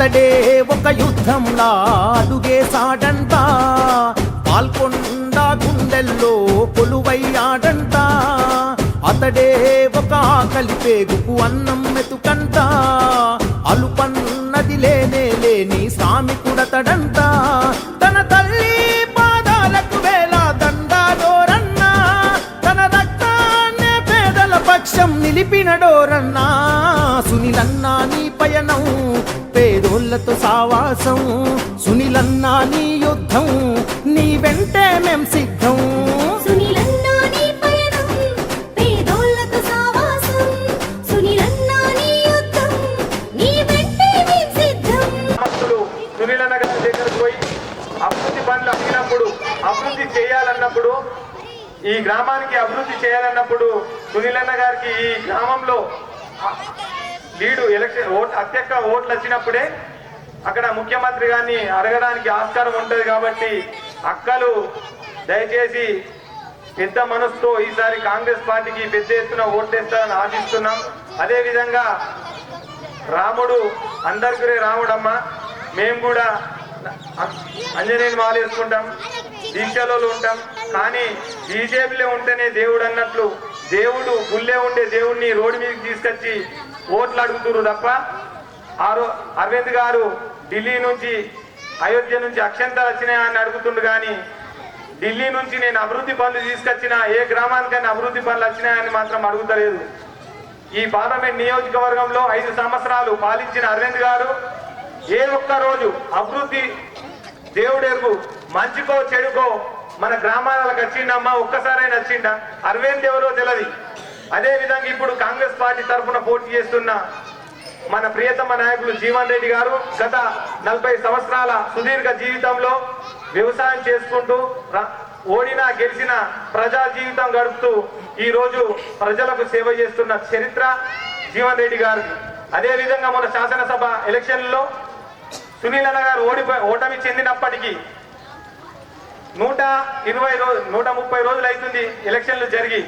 అతడే ఒక యుద్ధంలా అడుగేశాడంట పాల్కొండ గుండెల్లో కొలువయ్యాడంట అతడే ఒక ఆకలి పేగుకు అన్నం మెతుకంట అలుపన్నది లేనే లేని శ్రామికుడతడంట తన తల్లి పాదాలకు వేల దండాలోరన్నా. తన రక్తాన్నే పేదల పక్షం నిలిపినడోరన్నా సునిలన్నా నీ పయనం పేదోళ్ళతో సావాసం సునిలన్నా నీ యుద్ధం నీ వెంటే మేం సిద్ధం. అభివృద్ధి చేయాలన్నప్పుడు ఈ గ్రామానికి అభివృద్ధి చేయాలన్నప్పుడు సునీలన్న గారికి ఈ గ్రామంలో లీడు ఎలక్షన్ ఓట్ అత్యక్క ఓట్లు వచ్చినప్పుడే అక్కడ ముఖ్యమంత్రి గారిని అడగడానికి ఆస్కారం ఉంటుంది కాబట్టి అక్కలు దయచేసి పెద్ద మనసుతో ఈసారి కాంగ్రెస్ పార్టీకి పెద్ద ఎత్తున ఓట్లేస్తారని ఆశిస్తున్నాం. అదేవిధంగా రాముడు అందరికీ రాముడమ్మ మేము కూడా అంజనేయుని మాలేసుకుంటాం దీక్షలో ఉంటాం. కానీ బీజేపీలో ఉంటేనే దేవుడు అన్నట్లు దేవుడు గుళ్ళే ఉండే దేవుడిని రోడ్డు మీదకి తీసుకొచ్చి ఓట్లు అడుగుతున్నారు తప్ప ఆరో అరవింద్ గారు ఢిల్లీ నుంచి అయోధ్య నుంచి అక్షంతలు వచ్చినాయని అడుగుతుండు కానీ ఢిల్లీ నుంచి నేను అభివృద్ధి పనులు తీసుకొచ్చిన ఏ గ్రామానికైనా అభివృద్ధి పనులు వచ్చినాయని మాత్రం అడుగుతలేదు. ఈ పార్లమెంట్ నియోజకవర్గంలో ఐదు సంవత్సరాలు పాలించిన అరవింద్ గారు ఏ ఒక్క రోజు అభివృద్ధి దేవుడెరుగు మంచికో చెడుకో మన గ్రామాలకు వచ్చిండమ్మా ఒక్కసారైనా వచ్చిండా? అరవింద్ ఎవరో తెలియదు అదే విధంగా ఇప్పుడు కాంగ్రెస్ పార్టీ తరఫున పోటీ చేస్తున్న మన ప్రియతమ నాయకులు జీవన్ రెడ్డి గారు గత నలభై సంవత్సరాల సుదీర్ఘ జీవితంలో వ్యవసాయం చేసుకుంటూ ఓడినా గెలిచిన ప్రజా జీవితం గడుపుతూ ఈ రోజు ప్రజలకు సేవ చేస్తున్న చరిత్ర జీవన్ రెడ్డి గారు అదే విధంగా మన శాసనసభ ఎలక్షన్లో సునీల్ అన్న గారు ఓడిపోయి ఓటమి చెందినప్పటికీ నూట ఇరవై రోజు నూట ముప్పై రోజులు అవుతుంది ఎలక్షన్లు జరిగి.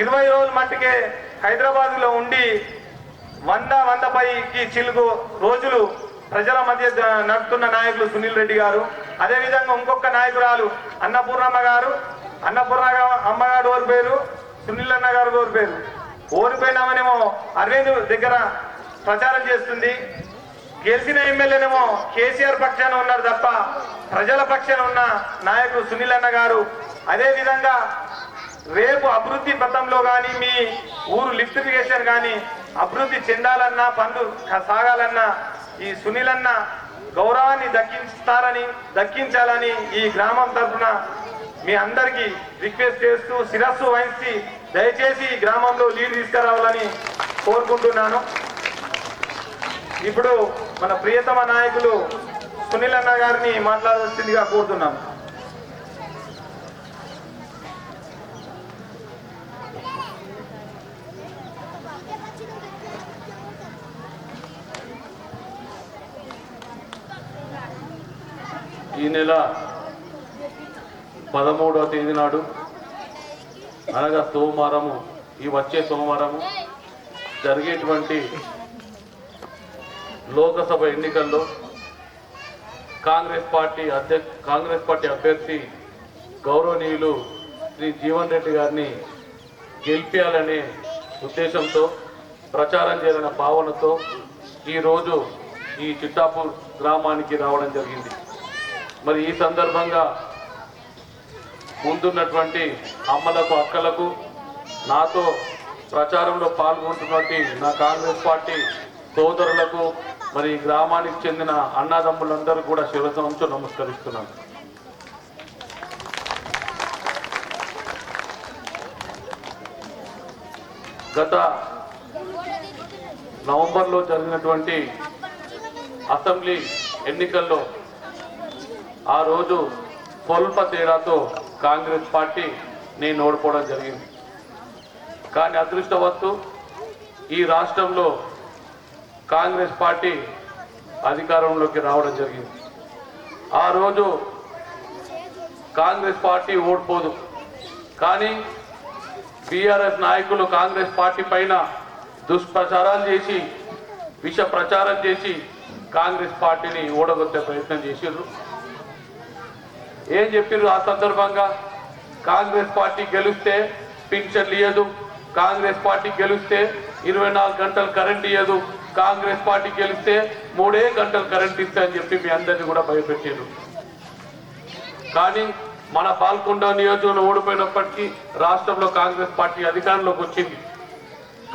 ఇరవై రోజుల మట్టుకే హైదరాబాద్లో ఉండి వంద వంద పైకి చిలుగు రోజులు ప్రజల మధ్య నడుపుతున్న నాయకులు సునీల్ రెడ్డి గారు. అదేవిధంగా ఇంకొక నాయకురాలు అన్నపూర్ణమ్మ గారు. అన్నపూర్ణ అమ్మగారు ఓరి పేరు? సునీల్ అన్న గారు ఓరి పేరు? ఓడిపోయినామనేమో అరవింద్ దగ్గర ప్రచారం చేస్తుంది. గెలిచిన ఎమ్మెల్యేనేమో కేసీఆర్ పక్షాన ఉన్నారు తప్ప ప్రజల పక్షాన ఉన్న నాయకుడు సునీల్ అన్న గారు. అదేవిధంగా రేపు అభివృద్ధి పథంలో కానీ మీ ఊరు లిఫ్టిఫికేషన్ కానీ అభివృద్ధి చెందాలన్నా పనులు సాగాలన్నా ఈ సునీలన్న గౌరవాన్ని దక్కిస్తారని దక్కించాలని ఈ గ్రామం తరఫున మీ అందరికీ రిక్వెస్ట్ చేస్తూ శిరస్సు వహించి దయచేసి ఈ గ్రామంలో లీడ్ తీసుకురావాలని కోరుకుంటున్నాను. ఇప్పుడు మన ప్రియతమ నాయకులు సునీల్ అన్న గారిని మాట్లాడాల్సిందిగా కోరుతున్నాను. ఈ నెల పదమూడవ తేదీ నాడు అనగా సోమవారము ఈ వచ్చే సోమవారము జరిగేటువంటి లోకసభ ఎన్నికల్లో కాంగ్రెస్ పార్టీ అధ్యక్ష కాంగ్రెస్ పార్టీ అభ్యర్థి గౌరవనీయులు శ్రీ జీవన్ రెడ్డి గారిని గెలిపించాలనే ఉద్దేశంతో ప్రచారం చేయాలనే భావనతో ఈరోజు ఈ చిట్టాపూర్ గ్రామానికి రావడం జరిగింది. మరి ఈ సందర్భంగా ముందున్నటువంటి అమ్మలకు అక్కలకు నాతో ప్రచారంలో పాల్గొంటున్నటువంటి నా కాంగ్రెస్ పార్టీ సోదరులకు మరి గ్రామానికి చెందిన అన్నదమ్ములందరూ కూడా శిరసంతో నమస్కరిస్తున్నాను. గత నవంబర్లో జరిగినటువంటి అసెంబ్లీ ఎన్నికల్లో ఆ రోజు స్వల్ప తేడాతో కాంగ్రెస్ పార్టీ నేను ఓడిపోవడం జరిగింది. కానీ అదృష్టవత్తు ఈ రాష్ట్రంలో కాంగ్రెస్ పార్టీ అధికారంలోకి రావడం జరిగింది. ఆ రోజు కాంగ్రెస్ పార్టీ ఓడిపోదు. కానీ బీఆర్ఎస్ నాయకులు కాంగ్రెస్ పార్టీ పైన దుష్ప్రచారాలు చేసి విష ప్రచారం చేసి కాంగ్రెస్ పార్టీని ఓడగొట్టే ప్రయత్నం చేసిర్రు. ఏం చెప్పిర్రు ఆ సందర్భంగా? కాంగ్రెస్ పార్టీ గెలిస్తే పింఛన్లు ఇవ్వదు కాంగ్రెస్ పార్టీ గెలిస్తే ఇరవై నాలుగు గంటలు కరెంట్ ఇవ్వదు కాంగ్రెస్ పార్టీ గెలిస్తే మూడే గంటలు కరెంట్ ఇస్తా అని చెప్పి మీ అందరినీ కూడా భయపెట్టారు కానీ మన పాల్కొండ నియోజకవర్గం ఓడిపోయినప్పటికీ రాష్ట్రంలో కాంగ్రెస్ పార్టీ అధికారంలోకి వచ్చింది.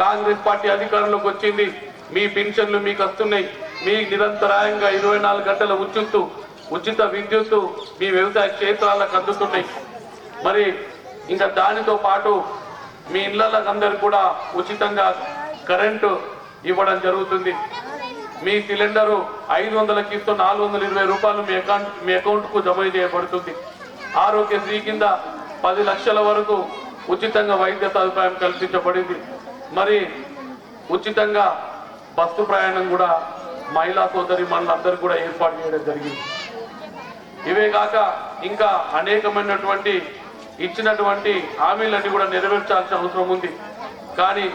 కాంగ్రెస్ పార్టీ అధికారంలోకి వచ్చింది. మీ పెన్షన్లు మీకు వస్తున్నాయి. మీ నిరంతరాయంగా ఇరవై నాలుగు గంటల ఉచిత్తు ఉచిత విద్యుత్ మీ వ్యవసాయ క్షేత్రాలకు అందుతున్నాయి. మరి ఇంకా దానితో పాటు మీ ఇళ్ళకి అందరు కూడా ఉచితంగా కరెంటు ఇవ్వడం జరుగుతుంది. మీ సిలిండరు ఐదు వందలకి ఇస్తూ నాలుగు వందల ఇరవై రూపాయలు మీ అకౌంట్ మీ అకౌంట్కు జమ చేయబడుతుంది. ఆరోగ్యశ్రీ కింద పది లక్షల వరకు ఉచితంగా వైద్య సదుపాయం కల్పించబడింది. మరి ఉచితంగా బస్సు ప్రయాణం కూడా మహిళా సోదరి మనందరూ కూడా ఏర్పాటు చేయడం జరిగింది. ఇవే కాక ఇంకా అనేకమైనటువంటి ఇచ్చినటువంటి హామీలన్నీ కూడా నెరవేర్చాల్సిన అవసరం ఉంది. కానీ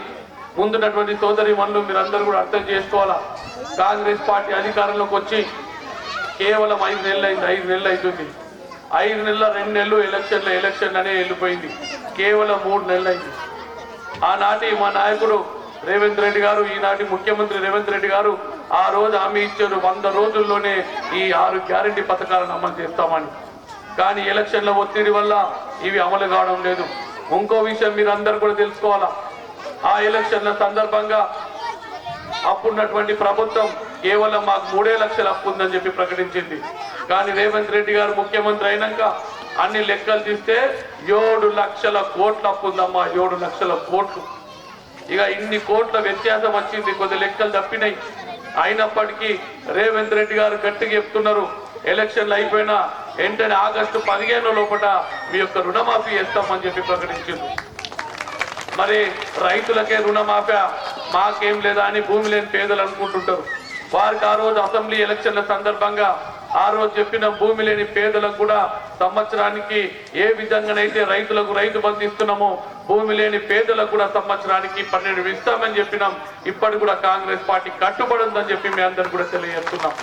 ముందున్నటువంటి సోదరి మనులు మీరందరూ కూడా అర్థం చేసుకోవాలా? కాంగ్రెస్ పార్టీ అధికారంలోకి వచ్చి కేవలం ఐదు నెలలు అయింది ఐదు నెలలు అవుతుంది ఐదు నెలల రెండు నెలలు ఎలక్షన్ల ఎలక్షన్ అనే వెళ్ళిపోయింది. కేవలం మూడు నెలలు అయింది ఆనాటి మా నాయకుడు రేవంత్ రెడ్డి గారు ఈనాటి ముఖ్యమంత్రి రేవంత్ రెడ్డి గారు ఆ రోజు హామీ ఇచ్చారు. వంద రోజుల్లోనే ఈ ఆరు గ్యారంటీ పథకాలను అమలు చేస్తామని. కానీ ఎలక్షన్ల ఒత్తిడి వల్ల ఇవి అమలు కావడం లేదు. ఇంకో విషయం మీరు అందరు కూడా తెలుసుకోవాలా? ఆ ఎలక్షన్ల సందర్భంగా అప్పుడున్నటువంటి ప్రభుత్వం కేవలం మాకు మూడే లక్షలు అప్పు ఉందని చెప్పి ప్రకటించింది. కానీ రేవంత్ రెడ్డి గారు ముఖ్యమంత్రి అయినాక అన్ని లెక్కలు తీస్తే ఏడు లక్షల కోట్ల అప్పు ఉందమ్మా ఏడు లక్షల కోట్లు. ఇక ఇన్ని కోట్ల వ్యత్యాసం వచ్చింది కొద్ది లెక్కలు తప్పినాయి. అయినప్పటికీ రేవంత్ రెడ్డి గారు గట్టిగా చెప్తున్నారు. ఎలక్షన్లు అయిపోయినా వెంటనే ఆగస్టు పదిహేను లోపల మీ యొక్క రుణమాఫీ చేస్తామని చెప్పి ప్రకటించింది మరి రైతులకే రుణమాఫీ మాకేం లేదా అని భూమి లేని పేదలు అనుకుంటుంటారు. వారికి ఆ రోజు అసెంబ్లీ ఎలక్షన్ల సందర్భంగా ఆ రోజు చెప్పిన భూమి లేని పేదలకు కూడా సంవత్సరానికి ఏ విధంగానైతే రైతులకు రైతు బంధు ఇస్తున్నామో భూమి లేని పేదలకు కూడా సంవత్సరానికి పన్నెండు ఇస్తామని చెప్పినాం. ఇప్పటి కూడా కాంగ్రెస్ పార్టీ కట్టుబడి ఉందని చెప్పి మీ అందరు కూడా తెలియజేస్తున్నాం.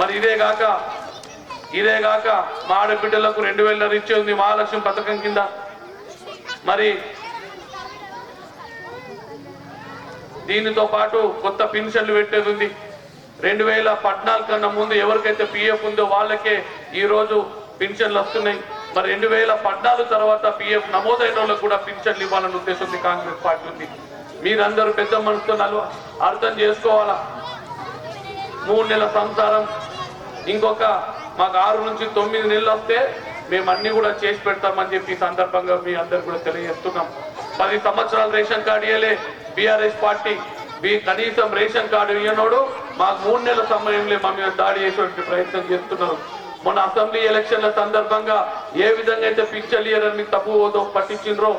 మరి ఇదే కాక ఇదే కాక మా ఆడబిడ్డలకు రెండు వేల ఇచ్చే ఉంది మహాలక్ష్మి పథకం కింద మరి దీనితో పాటు కొత్త పెన్షన్లు పెట్టేది ఉంది. రెండు వేల పద్నాలుగు కన్నా ముందు ఎవరికైతే పిఎఫ్ ఉందో వాళ్ళకే ఈరోజు పెన్షన్లు వస్తున్నాయి. మరి రెండు వేల పద్నాలుగు తర్వాత పిఎఫ్ నమోదైన వాళ్ళకు కూడా పింఛన్లు ఇవ్వాలని ఉద్దేశం ఉంది కాంగ్రెస్ పార్టీ ఉంది. మీరందరూ పెద్ద మనసుతో అర్థం చేసుకోవాలా? మూడు నెలల సంసారం ఇంకొక మాకు ఆరు నుంచి తొమ్మిది నెలలు వస్తే మేము అన్ని కూడా చేసి పెడతామని చెప్పి సందర్భంగా మీ అందరు కూడా తెలియజేస్తున్నాం. పది సంవత్సరాలు రేషన్ కార్డు ఇవ్వలే బీఆర్ఎస్ పార్టీ. మీ కనీసం రేషన్ కార్డు ఇవ్వనోడు మాకు మూడు నెలల సమయంలో మా మీద దాడి చేసేటువంటి ప్రయత్నం చేస్తున్నారు. మొన్న అసెంబ్లీ ఎలక్షన్ల సందర్భంగా ఏ విధంగా అయితే పింఛన్లు ఇయ్యరని మీకు తప్పు పట్టించిండ్రో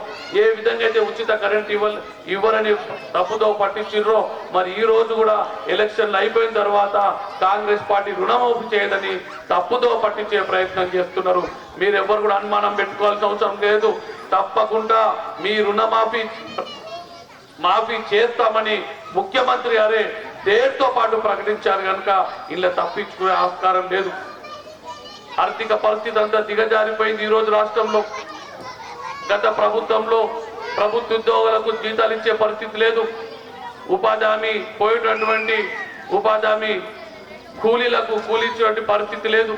ఏ విధంగా అయితే ఉచిత కరెంట్ ఇవ్వ ఇవ్వరని తప్పుదో పట్టించిండ్రో మరి ఈ రోజు కూడా ఎలక్షన్లు అయిపోయిన తర్వాత కాంగ్రెస్ పార్టీ రుణమాఫీ చేయదని తప్పుదో పట్టించే ప్రయత్నం చేస్తున్నారు. మీరు ఎవరు కూడా అనుమానం పెట్టుకోవాల్సిన అవసరం లేదు. తప్పకుండా మీ రుణమాఫీ మాఫీ చేస్తామని ముఖ్యమంత్రి గారే దేనితో పాటు ప్రకటించారు కనుక ఇలా తప్పించుకునే ఆస్కారం లేదు. ఆర్థిక పరిస్థితి అంతా దిగజారిపోయింది ఈ రోజు రాష్ట్రంలో. గత ప్రభుత్వంలో ప్రభుత్వ ఉద్యోగులకు జీతాలు ఇచ్చే పరిస్థితి లేదు. ఉపాధి హామీ పోయేటటువంటి ఉపాధి హామీ కూలీలకు కూలిచ్చేటువంటి పరిస్థితి లేదు.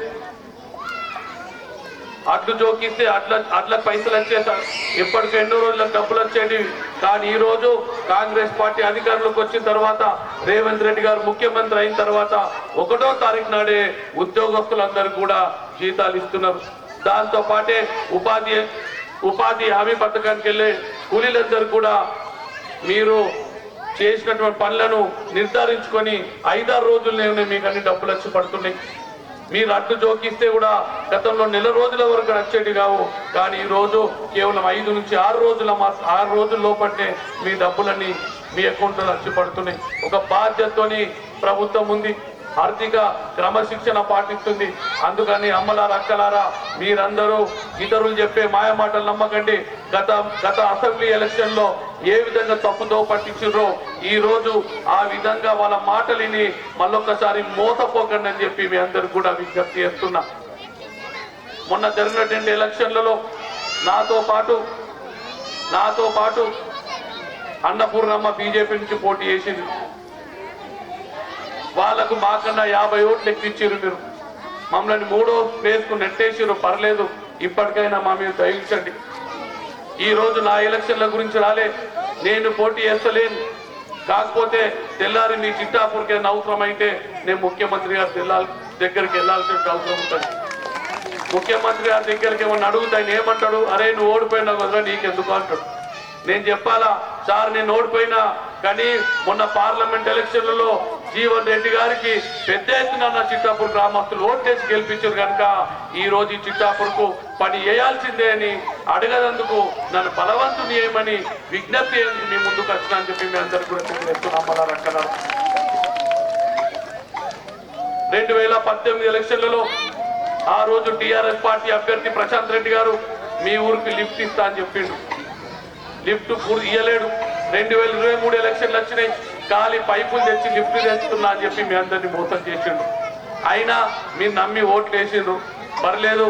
అడ్లు జోకిస్తే అట్ల అట్ల పైసలు వచ్చేసారు ఇప్పటికి ఎన్నో రోజులకు డబ్బులు వచ్చేటివి. కానీ ఈరోజు కాంగ్రెస్ పార్టీ అధికారంలోకి వచ్చిన తర్వాత రేవంత్ రెడ్డి గారు ముఖ్యమంత్రి అయిన తర్వాత ఒకటో తారీఖు నాడే ఉద్యోగస్తులందరూ కూడా జీతాలు ఇస్తున్నారు. దాంతో పాటే ఉపాధి ఉపాధి హామీ పథకానికి వెళ్ళే కూలీలందరూ కూడా మీరు చేసినటువంటి పనులను నిర్ధారించుకొని ఐదారు రోజుల్లోనే మీకు అన్ని డబ్బులు వచ్చి పడుతున్నాయి. మీరు అడ్డు జోకిస్తే కూడా గతంలో నెల రోజుల వరకు వచ్చేటి కావు. కానీ ఈరోజు కేవలం ఐదు నుంచి ఆరు రోజుల మా- ఆరు రోజుల లోపలనే మీ డబ్బులన్నీ మీ అకౌంట్లో వచ్చి పడుతున్నాయి ఒక బాధ్యతతోని ప్రభుత్వం ఉంది. ఆర్థిక క్రమశిక్షణ పాటిస్తుంది. అందుకని అమ్మలారా అక్కలారా మీరందరూ ఇతరులు చెప్పే మాయ మాటలు నమ్మకండి. గత గత అసెంబ్లీ ఎలక్షన్లో ఏ విధంగా తప్పుదో పట్టించారో ఈ రోజు ఆ విధంగా వాళ్ళ మాటలిని మళ్ళొక్కసారి మోసపోకండి అని చెప్పి మీ అందరికి కూడా విజ్ఞప్తి చేస్తున్నా. మొన్న జరిగినటువంటి ఎలక్షన్లలో నాతో పాటు నాతో పాటు అన్నపూర్ణమ్మ బీజేపీ నుంచి పోటీ చేసింది. వాళ్ళకు మాకన్నా యాభై ఓట్లు ఎక్కించారు మీరు. మమ్మల్ని మూడో ప్లేస్కు నెట్టేసిరు పర్లేదు. ఇప్పటికైనా మా మీద దయించండి ఈ రోజు నా ఎలక్షన్ల గురించి రాలే. నేను పోటీ చేస్తలేను. కాకపోతే తెల్లారి మీ చిట్టాపూర్కి ఏదైనా అవసరం అయితే నేను ముఖ్యమంత్రి గారు తెల్లాలి దగ్గరికి వెళ్ళాల్సిన అవసరం ఉంటుంది. ముఖ్యమంత్రి గారి దగ్గరికి ఏమన్నా అడుగుతా ఆయన ఏమంటాడు? అరే నువ్వు ఓడిపోయినా కదా నీకెందుకు అంటాడు. నేను చెప్పాలా సార్ నేను ఓడిపోయినా కానీ మొన్న పార్లమెంట్ ఎలక్షన్లలో జీవన్ రెడ్డి గారికి పెద్ద ఎత్తున చిట్టాపూర్ గ్రామస్తులు ఓటేసి గెలిపించారు కనుక ఈ రోజు ఈ చిట్టాపూర్కు పని చేయాల్సిందే అని అడగనందుకు నన్ను బలవంతుని ఏమని విజ్ఞప్తి మీ ముందుకు వచ్చినా అని చెప్పి మీ అందరికీ కూడా తెలియజేస్తున్నాం మన రక్కన రెండు వేల పద్దెనిమిది ఎలక్షన్లలో ఆ రోజు టిఆర్ఎస్ పార్టీ అభ్యర్థి ప్రశాంత్ రెడ్డి గారు మీ ఊరికి లిఫ్ట్ ఇస్తా అని చెప్పిండు. లిఫ్ట్ పూర్తి ఇయ్యలేడు. రెండు వేల ఇరవై మూడు ఎలక్షన్లు వచ్చినాయి. ఖాళీ పైపులు తెచ్చి లిఫ్ట్ తెస్తున్నా అని చెప్పి మీ అందరినీ మోసం చేసిండు. అయినా మీరు నమ్మి ఓట్లు వేసిండ్రు పర్లేదు.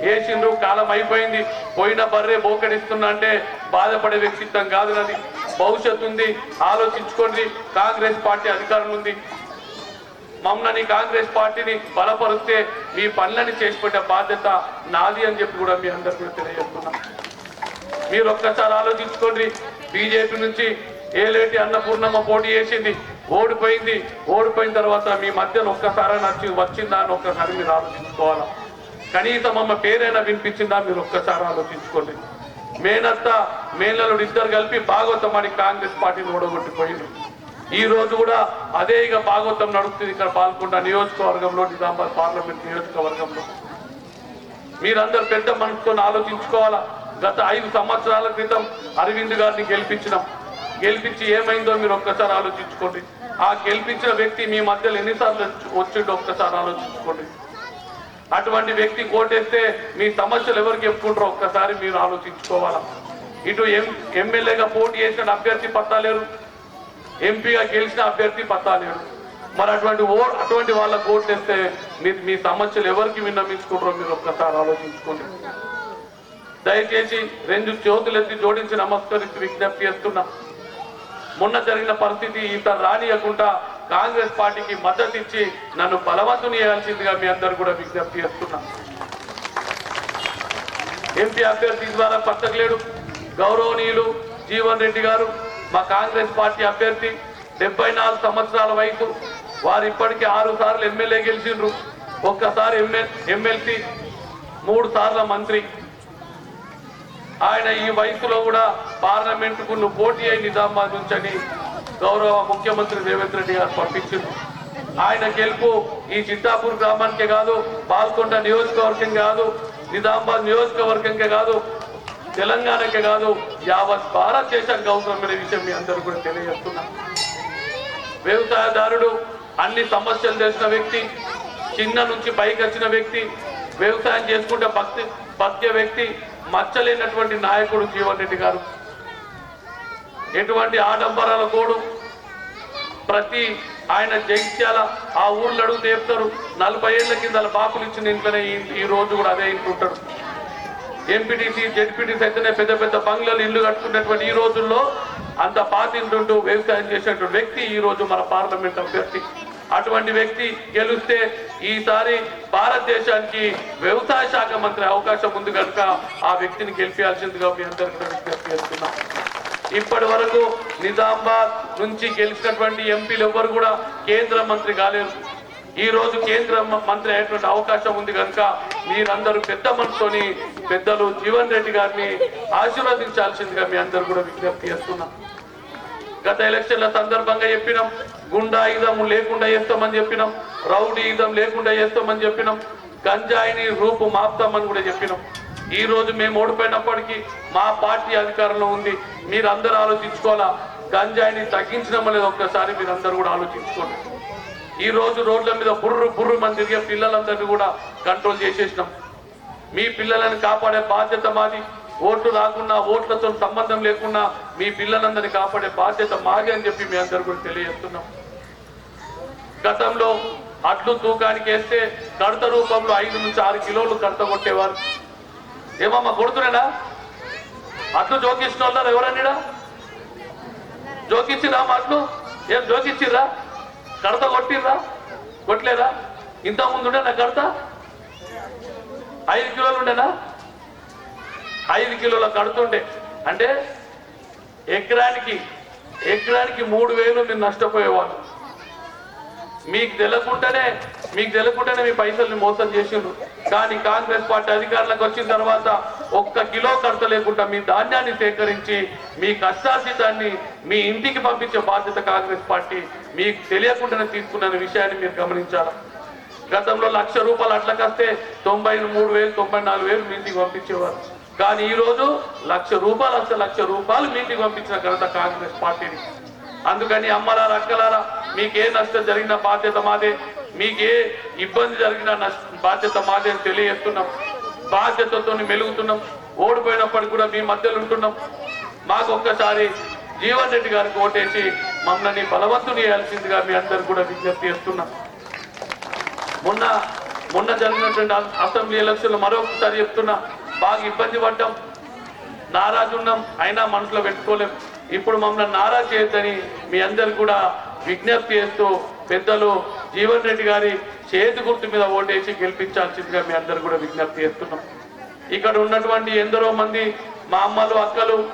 వేసిండ్రు కాలం అయిపోయింది. పోయిన బర్రే బోకడిస్తున్నా అంటే బాధపడే వ్యక్తిత్వం కాదు నాది. భవిష్యత్తు ఉంది. ఆలోచించుకోండి. కాంగ్రెస్ పార్టీ అధికారం ఉంది. మమ్మల్ని కాంగ్రెస్ పార్టీని బలపరిస్తే మీ పనులని చేసి పెట్టే బాధ్యత నాది అని చెప్పి కూడా మీ అందరికీ తెలియజేస్తున్నా. మీరు ఒక్కసారి ఆలోచించుకోండి. బీజేపీ నుంచి ఏలేటి అన్నపూర్ణమ్మ పోటీ చేసింది. ఓడిపోయింది. ఓడిపోయిన తర్వాత మీ మధ్యన ఒక్కసారి నచ్చి వచ్చిందా అని ఒక్కసారి మీరు ఆలోచించుకోవాలా? కనీసం అమ్మ పేరైనా వినిపించిందా మీరు ఒక్కసారి ఆలోచించుకోండి. మేనత్త మేనలుడు ఇద్దరు కలిపి భాగవతం అని కాంగ్రెస్ పార్టీని ఓడగొట్టిపోయింది. ఈ రోజు కూడా అదే ఇక భాగవతం నడుస్తుంది ఇక్కడ పాల్గొండ నియోజకవర్గంలో నిజామాబాద్ పార్లమెంట్ నియోజకవర్గంలో. మీరందరూ పెద్ద మనసుతో ఆలోచించుకోవాలా? గత ఐదు సంవత్సరాల క్రితం అరవింద్ గారిని గెలిపించినాం. గెలిపించి ఏమైందో మీరు ఒక్కసారి ఆలోచించుకోండి. ఆ గెలిపించిన వ్యక్తి మీ మధ్యలో ఎన్నిసార్లు వచ్చిండో ఒక్కసారి ఆలోచించుకోండి. అటువంటి వ్యక్తి కోటేస్తే మీ సమస్యలు ఎవరికి చెప్పుకుంటారో ఒక్కసారి మీరు ఆలోచించుకోవాలా? ఇటు ఎం ఎమ్మెల్యేగా పోటీ చేసిన అభ్యర్థి పత్తాలేరు ఎంపీగా గెలిచిన అభ్యర్థి పత్తాలేరు మరి అటువంటి ఓ అటువంటి వాళ్ళకు ఓటేస్తే మీరు మీ సమస్యలు ఎవరికి విన్నమించుకుంటారో మీరు ఒక్కసారి ఆలోచించుకోండి. దయచేసి రెండు చేతులు ఎత్తి జోడించి నమస్కరించి విజ్ఞప్తి చేస్తున్నా. మొన్న జరిగిన పరిస్థితి ఇంత రానియకుండా కాంగ్రెస్ పార్టీకి మద్దతు ఇచ్చి నన్ను బలవంతుని చేయాల్సిందిగా మీ అందరు కూడా విజ్ఞప్తి చేస్తున్నా. ఎంపీ అభ్యర్థి ద్వారా పచ్చకలేడు గౌరవనీయులు జీవన్ రెడ్డి గారు మా కాంగ్రెస్ పార్టీ అభ్యర్థి డెబ్బై నాలుగు సంవత్సరాల వయసు. వారు ఇప్పటికీ ఆరు సార్లు ఎమ్మెల్యే గెలిచిండ్రు. ఒక్కసారి ఎమ్మె ఎమ్మెల్సీ మూడు సార్ల మంత్రి. ఆయన ఈ వయసులో కూడా పార్లమెంట్కు నువ్వు పోటీ అయి నిజామాబాద్ నుంచని గౌరవ ముఖ్యమంత్రి రేవంత్ రెడ్డి గారు పంపించింది ఆయన గెలుపు ఈ చిత్తాపూర్ గ్రామానికే కాదు పాల్కొండ నియోజకవర్గం కాదు నిజామాబాద్ నియోజకవర్గంకే కాదు తెలంగాణకే కాదు యావత్ భారతదేశానికి అవసరమైన విషయం మీ అందరూ కూడా తెలియజేస్తున్నా. వ్యవసాయదారుడు అన్ని సమస్యలు తెలిసిన వ్యక్తి చిన్న నుంచి పైకి వచ్చిన వ్యక్తి వ్యవసాయం చేసుకుంటే భక్తి బతికే వ్యక్తి మచ్చలేనటువంటి నాయకుడు జీవన్ రెడ్డి గారు. ఎటువంటి ఆడంబరాల కోడు ప్రతి ఆయన జైత్యాల ఆ ఊర్లో అడుగు చెప్తారు నలభై ఏళ్ళ కింద బాపులు ఇచ్చిన ఇంట్లోనే ఈ- రోజు కూడా అదే ఇంట్లో ఎంపీటీసీ జెడ్పీటీసీ అయితేనే పెద్ద పెద్ద బంగ్లాలు ఇల్లు కట్టుకున్నటువంటి ఈ రోజుల్లో అంత పాతింటుంటూ వ్యవసాయం చేసేటువంటి వ్యక్తి ఈ రోజు మన పార్లమెంట్ అభ్యర్థి. అటువంటి వ్యక్తి గెలిస్తే ఈసారి భారతదేశానికి వ్యవసాయ శాఖ మంత్రి అవకాశం ఉంది కనుక ఆ వ్యక్తిని గెలిపించాల్సిందిగా మీ అందరికీ విజ్ఞప్తి చేస్తున్నాం. ఇప్పటి వరకు నిజామాబాద్ నుంచి గెలిచినటువంటి ఎంపీలు ఎవ్వరు కూడా కేంద్ర మంత్రి కాలేరు. ఈ రోజు కేంద్ర మంత్రి అయ్యేటువంటి అవకాశం ఉంది కనుక మీరందరూ పెద్ద మనసుతోని పెద్దలు జీవన్ రెడ్డి గారిని ఆశీర్వదించాల్సిందిగా మీ అందరూ కూడా విజ్ఞప్తి చేస్తున్నాం. గత ఎలక్షన్ల సందర్భంగా చెప్పినాం. గుండాయుధం లేకుండా చేస్తామని చెప్పినాం రౌడీయుధం లేకుండా చేస్తామని చెప్పినాం గంజాయిని రూపు మాపుతామని కూడా చెప్పినాం. ఈ రోజు మేము ఓడిపోయినప్పటికీ మా పార్టీ అధికారంలో ఉంది మీరందరూ ఆలోచించుకోవాలా? గంజాయిని తగ్గించడం అనేది ఒక్కసారి మీరందరూ కూడా ఆలోచించుకోండి. ఈ రోజు రోడ్ల మీద బుర్రు బుర్రు మంది తిరిగే పిల్లలందరినీ కూడా కంట్రోల్ చేసేసినాం. మీ పిల్లలను కాపాడే బాధ్యత మాది ఓట్లు రాకుండా ఓట్లతో సంబంధం లేకుండా మీ పిల్లలందరినీ కాపాడే బాధ్యత మాది అని చెప్పి మీ అందరు కూడా తెలియజేస్తున్నాం. గతంలో అట్లు తూకానికి వేస్తే కడత రూపంలో ఐదు నుంచి ఆరు కిలోలు కడత కొట్టేవారు. ఏమమ్మా కొడుతున్నాడా? అట్లు జోకించిన వాళ్ళు ఎవరన్నాడా? జోకిచ్చిరా అట్లు? ఏం జోకిచ్చిర్రా? కడత కొట్టిర్రా? కొట్టలేరా ఇంత ముందు ఉండేనా కడత? ఐదు కిలోలు ఉండేనా? ఐదు కిలోల కడుతుండే అంటే ఎకరానికి ఎకరానికి మూడు వేలు మీరు నష్టపోయేవాళ్ళు మీకు తెలియకుండానే మీకు తెలియకుండానే మీ పైసల్ని మోసం చేసిండ్రు. కానీ కాంగ్రెస్ పార్టీ అధికారులకు వచ్చిన తర్వాత ఒక్క కిలో కడత లేకుండా మీ ధాన్యాన్ని సేకరించి మీ కష్టార్జితాన్ని మీ ఇంటికి పంపించే బాధ్యత కాంగ్రెస్ పార్టీ మీకు తెలియకుండానే తీసుకున్న విషయాన్ని మీరు గమనించాలి? గతంలో లక్ష రూపాయలు అట్లకస్తే తొంభై మూడు వేలు తొంభై నాలుగు వేలు మీ ఇంటికి పంపించేవారు. కానీ ఈ రోజు లక్ష రూపాయలు వస్తే లక్ష రూపాయలు మీ ఇంటికి పంపించిన ఘనత కాంగ్రెస్ పార్టీని అందుకని అమ్మలారా అక్కలారా మీకు ఏ నష్టం జరిగిన బాధ్యత మాదే. మీకు ఏ ఇబ్బంది జరిగిన బాధ్యత మాదే అని తెలియజేస్తున్నాం. బాధ్యతతో మెలుగుతున్నాం. ఓడిపోయినప్పటికీ కూడా మీ మధ్యలో ఉంటున్నాం. మాకు ఒక్కసారి జీవన్ రెడ్డి గారికి ఓటేసి మమ్మల్ని బలవంతుని చేయాల్సిందిగా మీ అందరు కూడా విజ్ఞప్తి చేస్తున్నాం. మొన్న మొన్న జరిగినటువంటి అసెంబ్లీ ఎలక్షన్లు మరొకసారి చెప్తున్నా బాగా ఇబ్బంది పడ్డాం. నారాజు ఉన్నాం అయినా మనసులో పెట్టుకోలేం. ఇప్పుడు మమ్మల్ని నారాజు చేయొద్దని మీ అందరు కూడా విజ్ఞప్తి చేస్తూ పెద్దలు జీవన్ రెడ్డి గారి చేతి గుర్తు మీద ఓటేసి గెలిపించాల్సిందిగా మీ అందరు కూడా విజ్ఞప్తి చేస్తున్నాం. ఇక్కడ ఉన్నటువంటి ఎందరో మంది మా అమ్మలు అక్కలు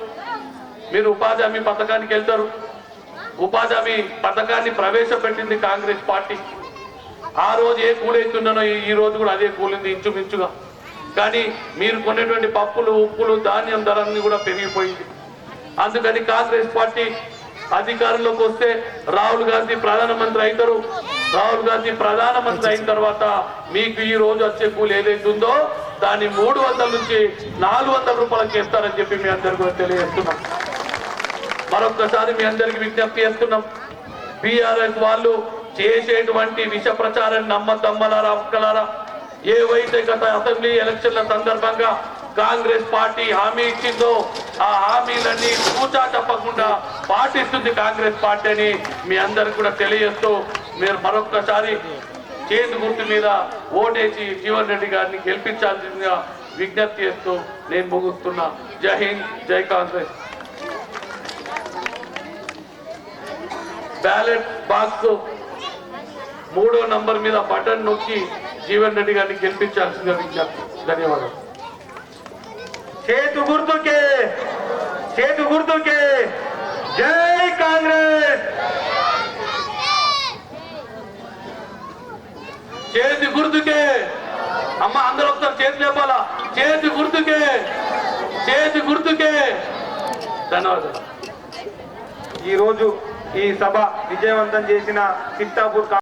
మీరు ఉపాధి హామీ పథకానికి వెళ్తారు. ఉపాధి హామీ పథకాన్ని ప్రవేశపెట్టింది కాంగ్రెస్ పార్టీ. ఆ రోజు ఏ కూలైతున్నానో ఈ- ఈ రోజు కూడా అదే కూలింది ఇంచుమించుగా. కానీ మీరు కొనేటువంటి పప్పులు ఉప్పులు ధాన్యం ధరలన్నీ కూడా పెరిగిపోయింది. అందుకని కాంగ్రెస్ పార్టీ అధికారంలోకి వస్తే రాహుల్ గాంధీ ప్రధానమంత్రి అవుతారు రాహుల్ గాంధీ ప్రధానమంత్రి అయిన తర్వాత మీకు ఈ రోజు వచ్చే కూలి ఏదైతే ఉందో దాన్ని మూడు వందల నుంచి నాలుగు వందల రూపాయలకి చేస్తారని చెప్పి మీ అందరికీ తెలియజేస్తున్నాం. మరొక్కసారి మీ అందరికి విజ్ఞప్తి చేస్తున్నాం. బీఆర్ఎస్ వాళ్ళు చేసేటువంటి విష ప్రచారాన్ని నమ్మద్దమ్మలారా అక్కలారా ఏవైతే గత అసెంబ్లీ ఎలక్షన్ల సందర్భంగా కాంగ్రెస్ పార్టీ హామీ ఇచ్చిందో ఆ హామీలన్నీ కూచా తప్పకుండా పాటిస్తుంది కాంగ్రెస్ పార్టీ అని మీ అందరికి కూడా తెలియజేస్తూ మీరు మరొక్కసారి చేతి గుర్తు మీద ఓటేసి జీవన్ రెడ్డి గారిని గెలిపించాల్సిందిగా విజ్ఞప్తి చేస్తూ నేను ముగుస్తున్నా. జై హింద్ జై కాంగ్రెస్. బ్యాలెట్ బాక్స్ మూడో నంబర్ మీద బటన్ నొక్కి జీవన్ రెడ్డి గారిని గెలిపించాల్సిందిగా విజ్ఞప్తి. ధన్యవాదాలు. చేతు గుర్తుకే చేతు గుర్తుకే. జై కాంగ్రెస్! చేతి గుర్తుకే. అమ్మ అందరూ ఒకసారి చేతి లేపాలా? చేతి గుర్తుకే. చేతి గుర్తుకే. ధన్యవాదాలు. ఈ రోజు ఈ సభ విజయవంతం చేసిన చిత్తాపూర్